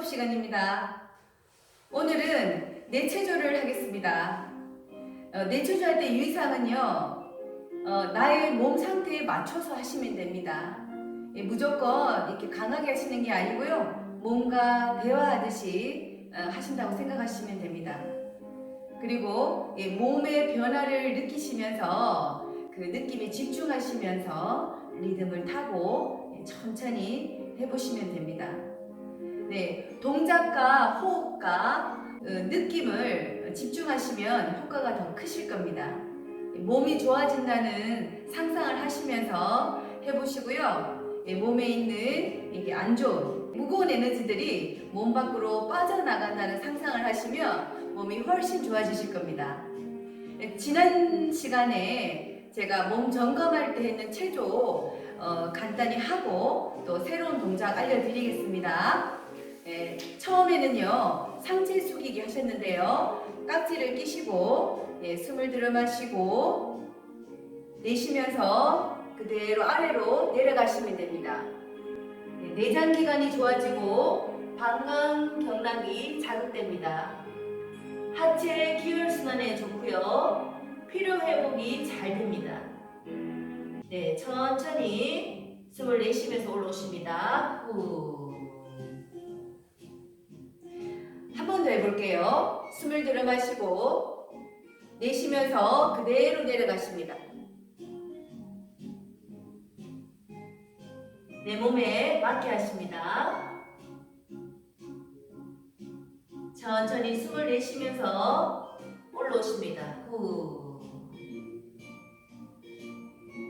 수업 시간입니다. 오늘은 내체조를 하겠습니다. 어, 내체조할 때 유의사항은요, 어, 나의 몸 상태에 맞춰서 하시면 됩니다. 예, 무조건 이렇게 강하게 하시는 게 아니고요, 몸과 대화하듯이 어, 하신다고 생각하시면 됩니다. 그리고 예, 몸의 변화를 느끼시면서 그 느낌에 집중하시면서 리듬을 타고 예, 천천히 해보시면 됩니다. 네, 동작과 호흡과 어, 느낌을 집중하시면 효과가 더 크실 겁니다. 몸이 좋아진다는 상상을 하시면서 해보시고요. 예, 몸에 있는 이게 안 좋은 무거운 에너지들이 몸 밖으로 빠져나간다는 상상을 하시면 몸이 훨씬 좋아지실 겁니다. 예, 지난 시간에 제가 몸 점검할 때 했는 체조 어, 간단히 하고 또 새로운 동작 알려드리겠습니다. 예, 처음에는요 상체 숙이기 하셨는데요 깍지를 끼시고 예, 숨을 들어 마시고 내쉬면서 그대로 아래로 내려가시면 됩니다. 예, 내장 기관이 좋아지고 방광 경락이 자극됩니다. 하체 기혈 순환에 좋고요 피로 회복이 잘 됩니다. 네, 천천히 숨을 내쉬면서 올라오십니다. 후. 해볼게요. 숨을 들어 마시고 내쉬면서 그대로 내려가십니다. 내 몸에 맞게 하십니다. 천천히 숨을 내쉬면서 올라오십니다. 후.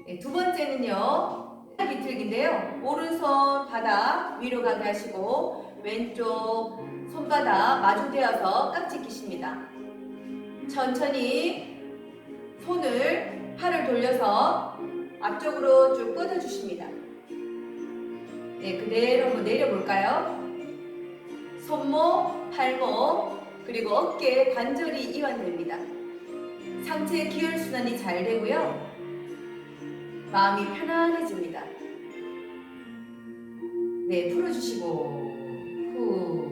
네, 두 번째는요. 비틀기인데요. 오른손 바닥 위로 가게 하시고 왼쪽 손바닥 마주대어서 깍지 끼십니다. 천천히 손을 팔을 돌려서 앞쪽으로 쭉 뻗어주십니다. 네, 그대로 한번 내려볼까요? 손목, 팔목, 그리고 어깨 관절이 이완됩니다. 상체 기혈 순환이 잘 되고요. 마음이 편안해집니다. 네, 풀어주시고, 후.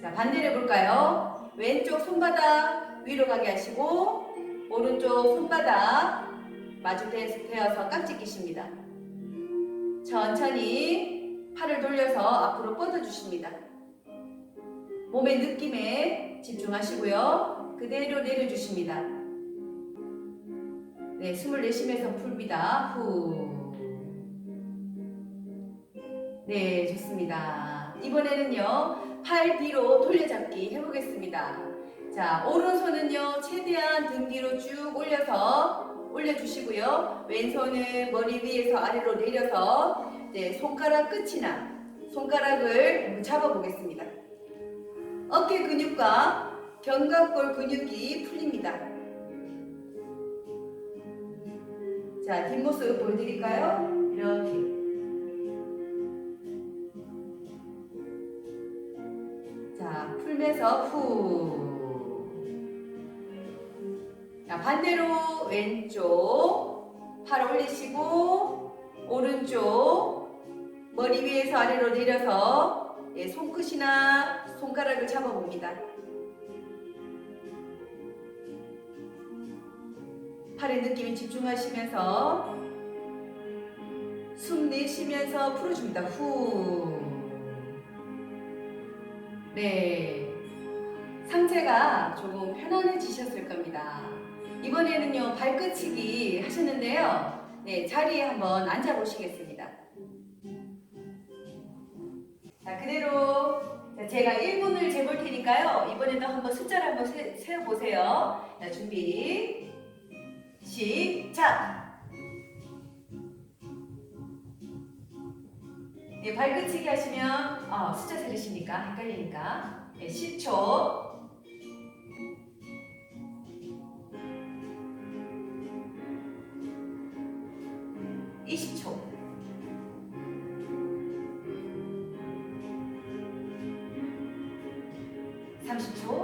자, 반대로 해볼까요? 왼쪽 손바닥 위로 가게 하시고, 오른쪽 손바닥 마주 대어서 깍지 끼십니다. 천천히 팔을 돌려서 앞으로 뻗어주십니다. 몸의 느낌에 집중하시고요. 그대로 내려주십니다. 네, 숨을 내쉬면서 풀입니다. 후. 네, 좋습니다. 이번에는요, 팔 뒤로 돌려잡기 해보겠습니다. 자, 오른손은요, 최대한 등 뒤로 쭉 올려서 올려주시고요. 왼손은 머리 위에서 아래로 내려서 이제 손가락 끝이나 손가락을 잡아보겠습니다. 어깨 근육과 견갑골 근육이 풀립니다. 자, 뒷모습 보여드릴까요? 이렇게. 자, 풀면서 후. 자, 반대로 왼쪽 팔 올리시고 오른쪽 머리 위에서 아래로 내려서 예, 손끝이나 손가락을 잡아봅니다. 팔의 느낌에 집중하시면서 숨 내쉬면서 풀어줍니다. 후. 네. 상체가 조금 편안해지셨을 겁니다. 이번에는요, 발끝치기 하셨는데요. 네, 자리에 한번 앉아보시겠습니다. 자, 그대로 자, 제가 1분을 재볼 테니까요. 이번에도 한번 숫자를 한번 세, 세어보세요. 자, 준비. 시작! 네, 발끝치기 하시면 아, 숫자 세르시니까? 헷갈리니까. 네, 10초. 20초. 30초 40초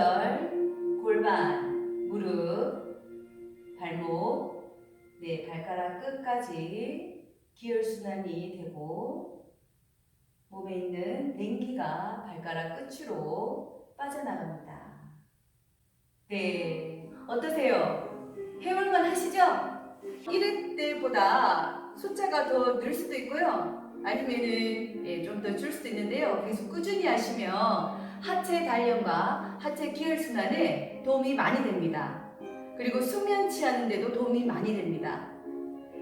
관절, 골반, 무릎, 발목, 네 발가락 끝까지 기혈순환이 되고 몸에 있는 냉기가 발가락 끝으로 빠져나갑니다. 네, 어떠세요? 해볼만 하시죠? 1회 때보다 숫자가 더 늘 수도 있고요. 아니면은 예, 좀더 줄 수도 있는데요. 계속 꾸준히 하시면 하체 단련과 하체 기혈 순환에 도움이 많이 됩니다. 그리고 수면 취하는 데도 도움이 많이 됩니다.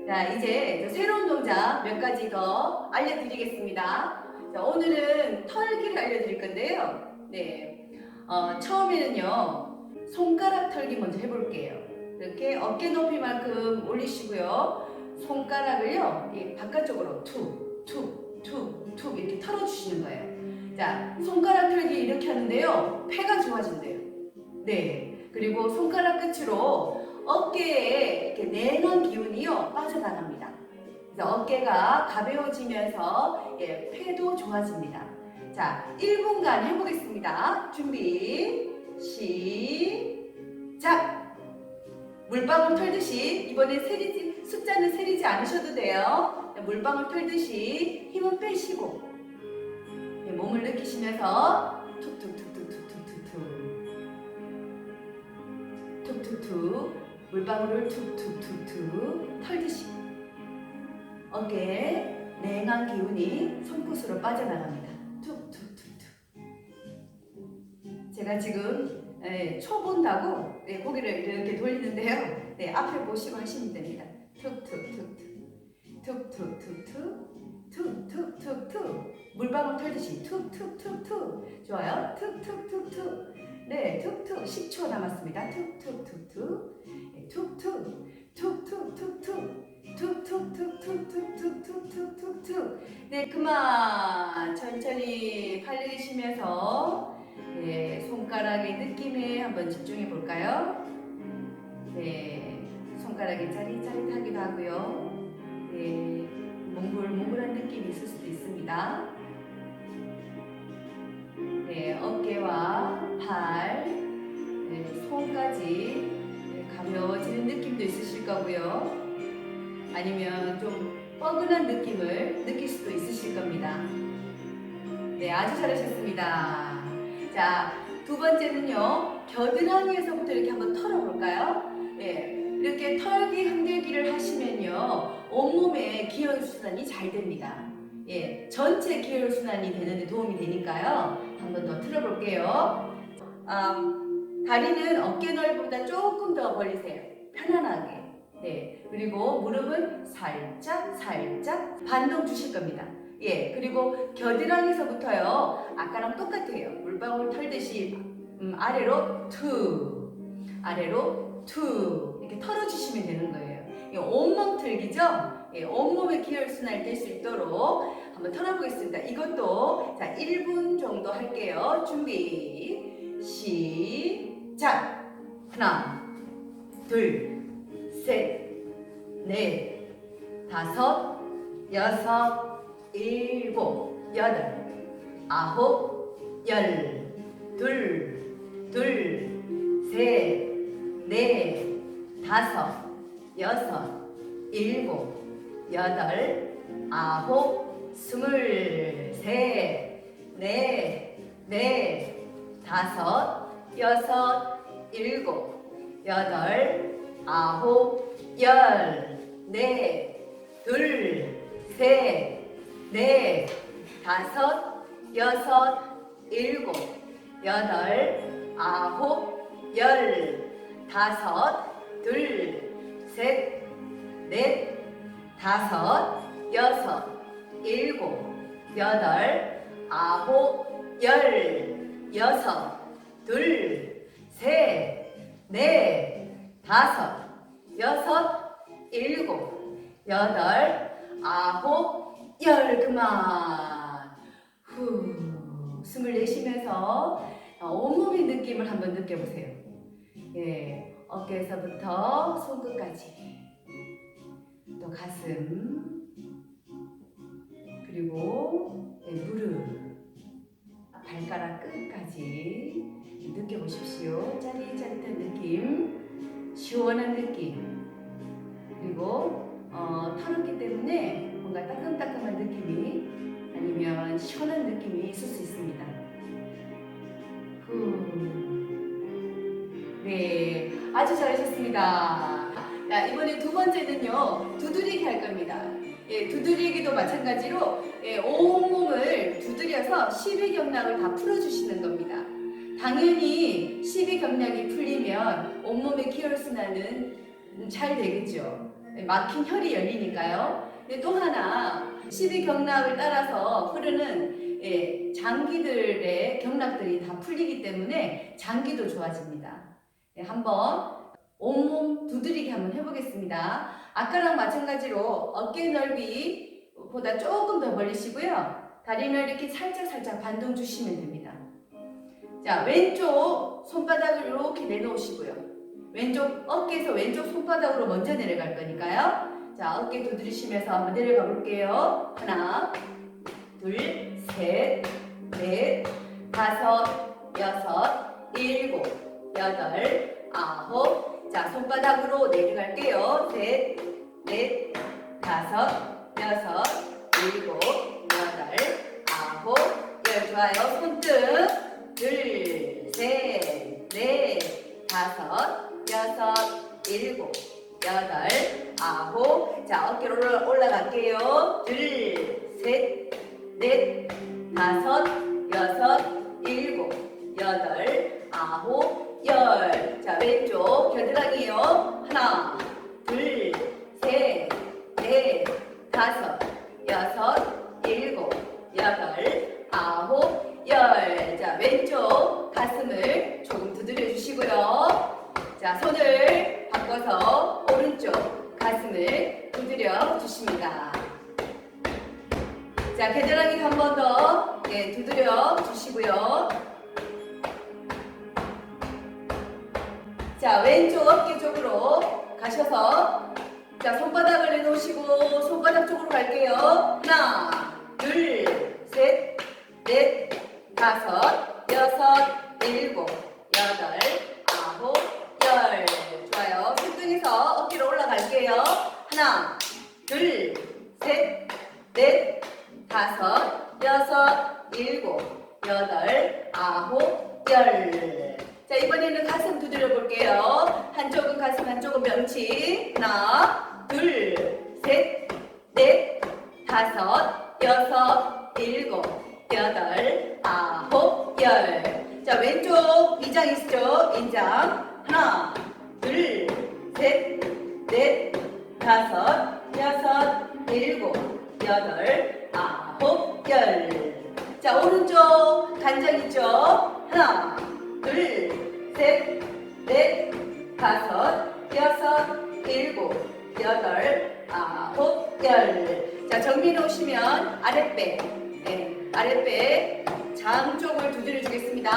자, 이제 새로운 동작 몇 가지 더 알려드리겠습니다. 자, 오늘은 털기를 알려드릴 건데요. 네, 어, 처음에는요 손가락 털기 먼저 해볼게요. 이렇게 어깨 높이만큼 올리시고요. 손가락을요, 이 바깥쪽으로 툭, 툭, 툭, 툭 이렇게 털어주시는 거예요. 자, 손가락 털기 이렇게 하는데요. 폐가 좋아진대요. 네. 그리고 손가락 끝으로 어깨에 이렇게 냉한 기운이요, 빠져나갑니다. 그래서 어깨가 가벼워지면서 예, 폐도 좋아집니다. 자, 1분간 해보겠습니다. 준비, 시작! 물방울 털듯이 이번에 세리지 숫자는 세리지 않으셔도 돼요. 물방울 털듯이 힘은 빼시고 네, 몸을 느끼시면서 툭툭툭툭툭툭툭툭 툭툭툭 물방울을 툭툭툭툭 털듯이 어깨에 냉한 기운이 손끝으로 빠져나갑니다. 툭툭툭툭 제가 지금 네, 초 본다고 네, 고개를 이렇게 돌리는데요. 네, 앞에 보시고 하시면 됩니다. 툭툭툭툭 툭툭툭툭 툭툭툭툭 물방울 털듯이 툭툭툭툭 좋아요. 툭툭툭툭 네, 툭툭 10초 남았습니다. 툭툭툭툭 네, 툭툭 툭툭툭툭 툭툭툭툭툭툭툭툭툭 네, 그만 천천히 팔 내쉬면서 네, 손가락의 느낌에 한번 집중해 볼까요? 네, 손가락이 짜릿짜릿하기도 하고요. 네, 몽글몽글한 느낌이 있을 수도 있습니다. 네, 어깨와 팔, 네, 손까지 네, 가벼워지는 느낌도 있으실 거고요. 아니면 좀 뻐근한 느낌을 느낄 수도 있으실 겁니다. 네, 아주 잘하셨습니다. 자, 두 번째는요, 겨드랑이에서부터 이렇게 한번 털어볼까요? 예, 이렇게 털기 흔들기를 하시면요, 온몸의 기혈순환이 잘 됩니다. 예, 전체 기혈순환이 되는데 도움이 되니까요, 한번 더 틀어볼게요. 아, 다리는 어깨 넓이보다 조금 더 벌리세요. 편안하게. 네, 그리고 무릎은 살짝, 살짝 반동 주실 겁니다. 예, 그리고 겨드랑이에서부터요. 아까랑 똑같아요. 물방울 털듯이 음, 아래로 투, 아래로 투 이렇게 털어주시면 되는 거예요. 이 온몸 틀기죠? 예, 온몸의 기혈순환이 될 수 있도록 한번 털어보겠습니다. 이것도 자 1분 정도 할게요. 준비 시작. 하나, 둘, 셋, 넷, 다섯, 여섯, 일곱, 여덟, 아홉, 열, 둘, 둘, 셋, 넷, 다섯, 여섯, 일곱, 여덟, 아홉, 스물, 넷, 다섯, 여섯, 일곱, 여덟, 아홉, 열, 넷, 둘, 셋, 넷, 다섯, 여섯, 일곱, 여덟, 아홉, 열, 다섯, 둘, 셋, 넷, 다섯, 여섯, 일곱, 여덟, 아홉, 열, 여섯, 둘, 셋, 넷, 다섯, 여섯, 일곱, 여덟, 아홉, 열 그만. 후. 숨을 내쉬면서 어, 온몸의 느낌을 한번 느껴보세요. 예, 어깨에서부터 손끝까지. 또 가슴. 그리고 예, 무릎. 발가락 끝까지. 느껴보십시오. 짜릿짜릿한 느낌, 시원한 느낌. 그리고 어, 털었기 때문에 뭔가 따끔따끔한 느낌이 아니면 시원한 느낌이 있을 수 있습니다. 아주 잘하셨습니다. 자, 이번에 두 번째는요, 두드리기 할 겁니다. 예, 두드리기도 마찬가지로 예, 온몸을 두드려서 12경락을 다 풀어주시는 겁니다. 당연히 12경락이 풀리면 온몸의 기혈순환은 잘 되겠죠. 예, 막힌 혈이 열리니까요. 근데 또 하나 12경락을 따라서 흐르는 예, 장기들의 경락들이 다 풀리기 때문에 장기도 좋아집니다. 예, 한번 온몸 두드리기 한번 해보겠습니다. 아까랑 마찬가지로 어깨 넓이 보다 조금 더 벌리시고요. 다리를 이렇게 살짝 살짝 반동 주시면 됩니다. 자, 왼쪽 손바닥을 이렇게 내놓으시고요. 왼쪽 어깨에서 왼쪽 손바닥으로 먼저 내려갈 거니까요. 자, 어깨 두드리시면서 한번 내려가 볼게요. 하나, 둘, 셋, 넷, 다섯, 여섯, 일곱, 여덟, 아홉. 자, 손바닥으로 내려갈게요. 셋, 넷, 다섯, 여섯, 일곱, 여덟, 아홉, 열. 좋아요. 손등. 둘, 셋, 넷, 다섯, 여섯, 일곱, 여덟, 아홉. 자, 어깨로 올라- 올라갈게요. 둘, 셋, 넷, 다섯, 여섯, 일곱, 여덟, 아홉, 열. 자, 왼쪽 겨드랑이요. 하나, 둘, 셋, 넷, 다섯, 여섯, 일곱, 여덟, 아홉, 열. 자, 왼쪽 가슴을 조금 두드려 주시고요. 자, 손을 바꿔서 오른쪽 가슴을 두드려 주십니다. 자, 겨드랑이 한 번 더 쪽으로 가셔서 자, 손바닥을 내놓으시고 손바닥 쪽으로 갈게요. 하나, 둘, 셋, 넷, 다섯, 여섯, 일곱, 여덟, 아홉, 열. 좋아요. 손등에서 어깨로 올라갈게요. 하나, 둘, 셋, 넷, 다섯, 여섯, 일곱, 여덟, 아홉, 열. 자, 이번에는 가슴 두드려 볼게요. 한쪽은 가슴, 한쪽은 명치. 하나, 둘, 셋, 넷, 다섯, 여섯, 일곱, 여덟, 아홉, 열. 자, 왼쪽 인장 있죠? 인장. 하나, 둘, 셋, 넷, 다섯, 여섯, 일곱, 여덟, 아홉, 열. 자, 오른쪽 간장 있죠? 하나, 둘, 셋, 넷, 다섯, 여섯, 일곱, 여덟, 아홉, 열. 자, 정면에 오시면 아랫배, 네, 아랫배 장 쪽을 두드려 주겠습니다.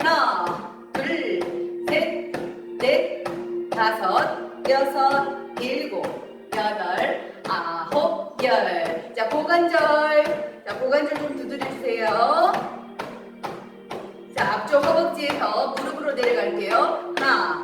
하나, 둘, 셋, 넷, 다섯, 여섯, 일곱, 여덟, 아홉, 열. 자, 고관절. 자, 고관절 좀 두드려 주세요. 자, 앞쪽 허벅지에서 무릎으로 내려갈게요. 하나,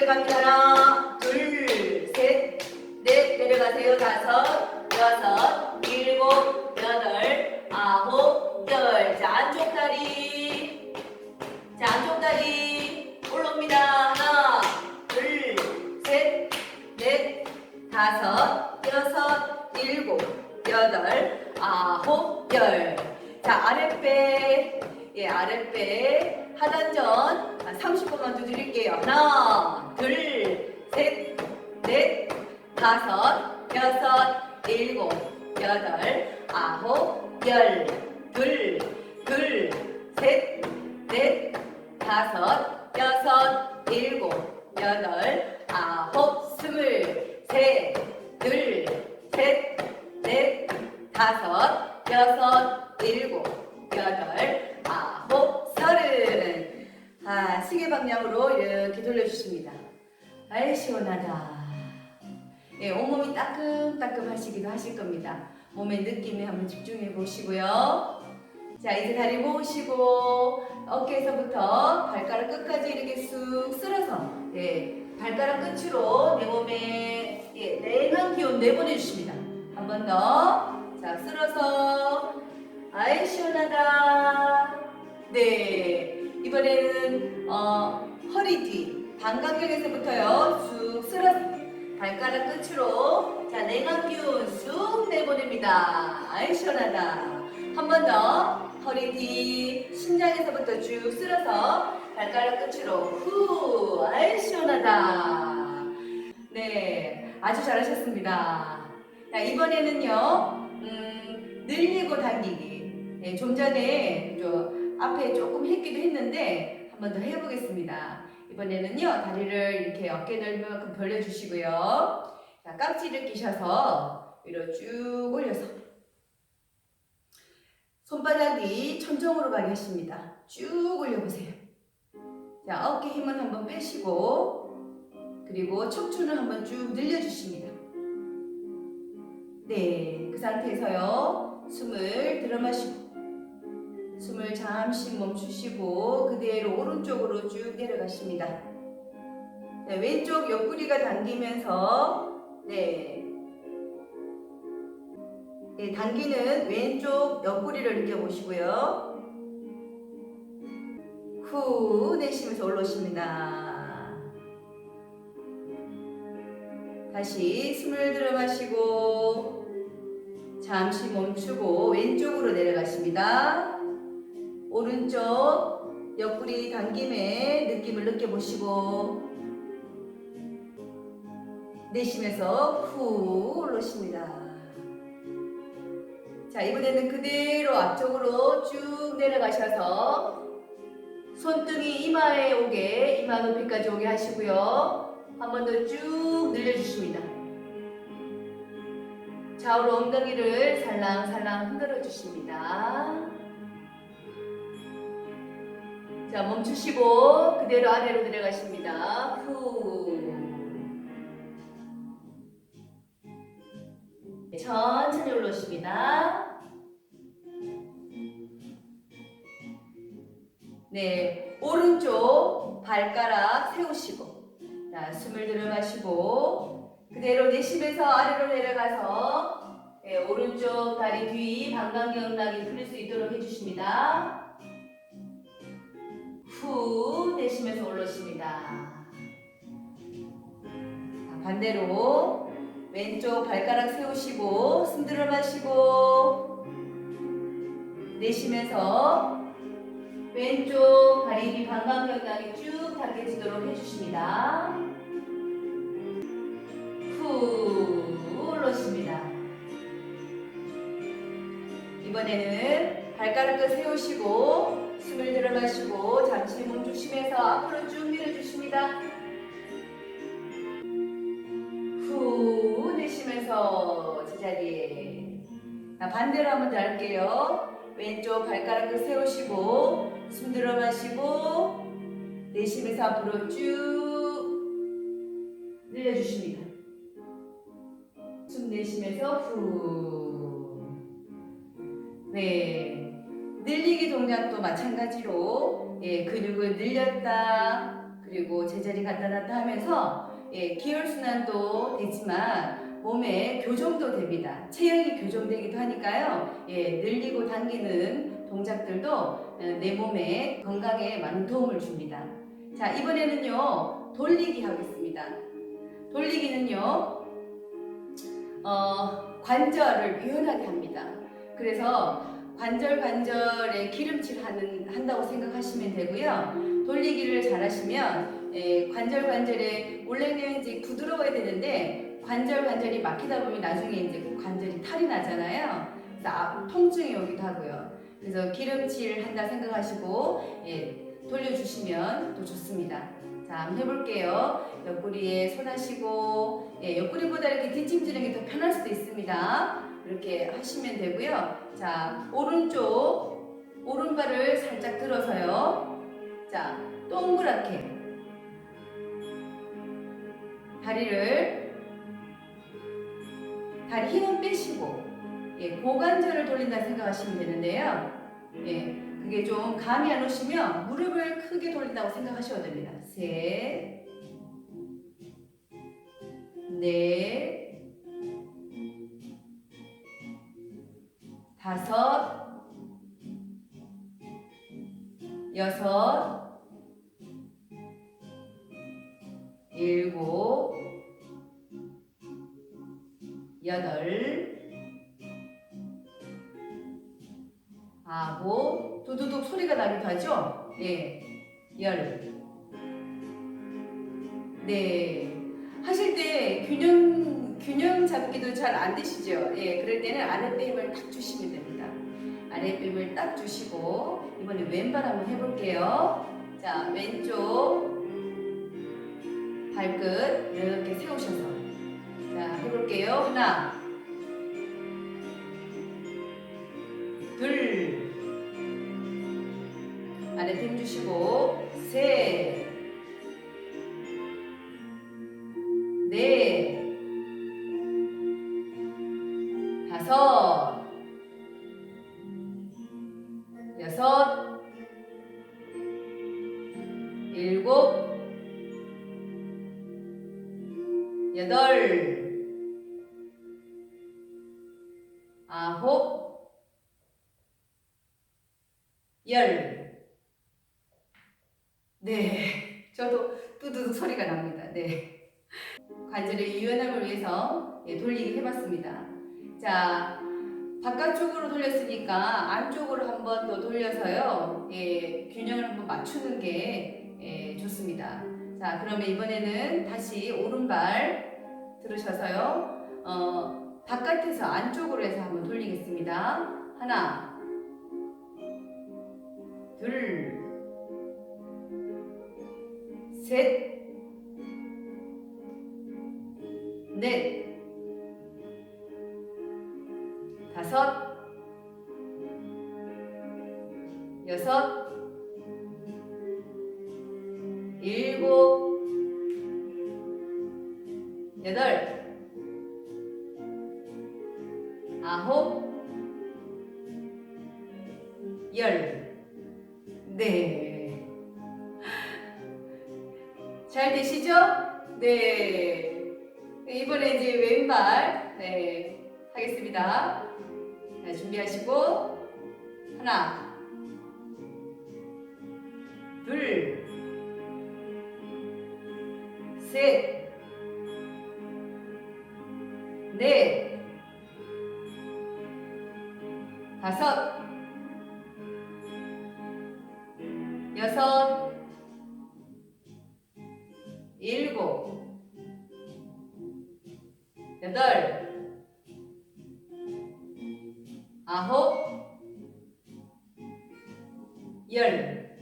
내려갑니다. 둘, 셋, 넷 내려가세요. 다섯, 여섯, 일곱, 여덟, 아홉, 열. 자, 안쪽 다리. 자, 안쪽 다리. 올라옵니다. 하나, 둘, 셋, 넷, 다섯, 여섯, 일곱, 여덟, 아홉, 열. 자, 아랫배. 예, 아랫배. 하단전 30번만 두드릴게요. 하나, 다섯, 여섯, 일곱, 여덟, 아홉, 열, 둘, 둘, 셋, 넷, 다섯, 여섯, 일곱, 여덟, 아홉, 스물, 셋, 둘, 셋, 넷, 다섯, 여섯, 일곱, 여덟, 아홉, 서른. 아, 시계 방향으로 이렇게 돌려주십니다. 아이, 시원하다. 예, 온몸이 따끔따끔 하시기도 하실 겁니다. 몸의 느낌에 한번 집중해 보시고요. 자, 이제 다리 모으시고, 어깨에서부터 발가락 끝까지 이렇게 쑥 쓸어서, 예, 발가락 끝으로 내 몸에, 예, 냉한 기운 내보내 주십니다. 한 번 더. 자, 쓸어서, 아이, 시원하다. 네. 이번에는, 어, 허리 뒤, 반각경에서부터요, 쑥 쓸어서, 발가락 끝으로, 자, 냉한 기운 쑥 내보냅니다. 아이, 시원하다. 한 번 더. 허리 뒤, 심장에서부터 쭉 쓸어서, 발가락 끝으로, 후, 아이, 시원하다. 네. 아주 잘하셨습니다. 자, 이번에는요, 음, 늘리고 당기기. 네, 좀 전에 저 앞에 조금 했기도 했는데 한 번 더 해보겠습니다. 이번에는요, 다리를 이렇게 어깨 넓이만큼 벌려주시고요. 자, 깍지를 끼셔서 위로 쭉 올려서 손바닥이 천정으로 가게 하십니다. 쭉 올려보세요. 자, 어깨 힘은 한번 빼시고 그리고 척추는 한번 쭉 늘려주십니다. 네, 그 상태에서요. 숨을 들어 마시고 숨을 잠시 멈추시고 그대로 오른쪽으로 쭉 내려가십니다. 네, 왼쪽 옆구리가 당기면서 네. 네, 당기는 왼쪽 옆구리를 느껴보시고요. 후 내쉬면서 올라오십니다. 다시 숨을 들어 마시고 잠시 멈추고 왼쪽으로 내려가십니다. 오른쪽 옆구리 당김의 느낌을 느껴보시고 내쉬면서 후 올라오십니다. 자 이번에는 그대로 앞쪽으로 쭉 내려가셔서 손등이 이마에 오게 이마 높이까지 오게 하시고요. 한 번 더 쭉 늘려주십니다. 좌우로 엉덩이를 살랑살랑 흔들어 주십니다. 자, 멈추시고 그대로 아래로 내려가십니다. 후. 네, 천천히 올라오십니다. 네, 오른쪽 발가락 세우시고 자, 숨을 들여 마시고 그대로 내쉬면서 아래로 내려가서 네, 오른쪽 다리 뒤 방광경락이 풀릴 수 있도록 해주십니다. 후 내쉬면서 올라오십니다. 자, 반대로 왼쪽 발가락 세우시고 숨 들여 마시고 내쉬면서 왼쪽 다리 뒤 방광경락이 쭉 당겨지도록 해주십니다. 후 올라오십니다. 이번에는 발가락을 세우시고 숨을 들여 마시고 잠시 멈추시면서 앞으로 쭉 밀어주십니다. 후 내쉬면서 제자리에 자, 반대로 한번 더 할게요. 왼쪽 발가락을 세우시고 숨 들어 마시고 내쉬면서 앞으로 쭉 늘려주십니다. 숨 내쉬면서 후. 네. 늘리기 동작도 마찬가지로 예, 근육을 늘렸다 그리고 제자리 갔다 놨다 하면서 예, 기혈순환도 되지만 몸의 교정도 됩니다. 체형이 교정되기도 하니까요. 예, 늘리고 당기는 동작들도 어, 내 몸에 건강에 많은 도움을 줍니다. 자, 이번에는요. 돌리기 하겠습니다. 돌리기는요. 어, 관절을 유연하게 합니다. 그래서 관절 관절에 기름칠 하는 한다고 생각하시면 되고요. 돌리기를 잘 하시면 예, 관절 관절에 원래는 이제 부드러워야 되는데 관절 관절이 막히다 보면 나중에 이제 그 관절이 탈이 나잖아요. 그래서 아, 통증이 오기도 하고요. 그래서 기름칠 한다 생각하시고 예, 돌려주시면 또 좋습니다. 자, 한번 해볼게요. 옆구리에 손 하시고 예, 옆구리보다 이렇게 뒷짐지는 게 더 편할 수도 있습니다. 이렇게 하시면 되고요. 자, 오른쪽 오른발을 살짝 들어서요. 자, 동그랗게 다리를 다리 힘은 빼시고 예, 고관절을 돌린다 생각하시면 되는데요. 예, 그게 좀 감이 안 오시면 무릎을 크게 돌린다고 생각하셔야 됩니다. 셋, 넷, 다섯, 여섯, 일곱, 여덟, 아홉, 두두둑 소리가 나기도 하죠? 예, 열. 예, 그럴 때는 아랫배 힘을 딱 주시면 됩니다. 아랫배 힘을 딱 주시고, 이번에 왼발 한번 해볼게요. 자, 왼쪽 발끝 이렇게 세우셔서. 자, 해볼게요. 하나, 둘, 아랫배 힘 주시고, 셋, 예, 좋습니다. 자, 그러면 이번에는 다시 오른발 들으셔서요. 어, 바깥에서 안쪽으로 해서 한번 돌리겠습니다. 하나, 둘, 셋, 넷, 다섯, 여섯, 네, 이번에 이제 왼발 네, 하겠습니다. 자, 준비하시고. 하나, 둘, 셋, 넷, 다섯, 여섯, 일곱, 여덟, 아홉, 열.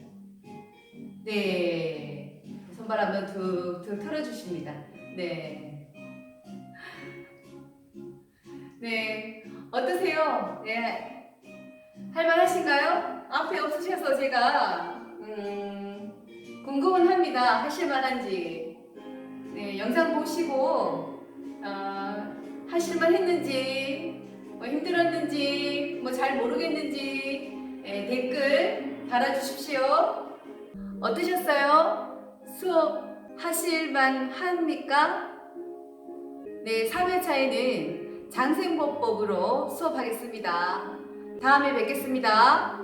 네. 손발 한번 툭툭 틀어주십니다. 네. 네. 어떠세요? 네. 할만하신가요? 앞에 없으셔서 제가, 음, 궁금은 합니다. 하실만한지. 네. 영상 보시고, 어, 하실만 했는지, 뭐 힘들었는지, 뭐 잘 모르겠는지, 예, 댓글 달아주십시오. 어떠셨어요? 수업 하실만 합니까? 네, 3회차에는 장생보법으로 수업하겠습니다. 다음에 뵙겠습니다.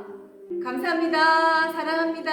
감사합니다. 사랑합니다.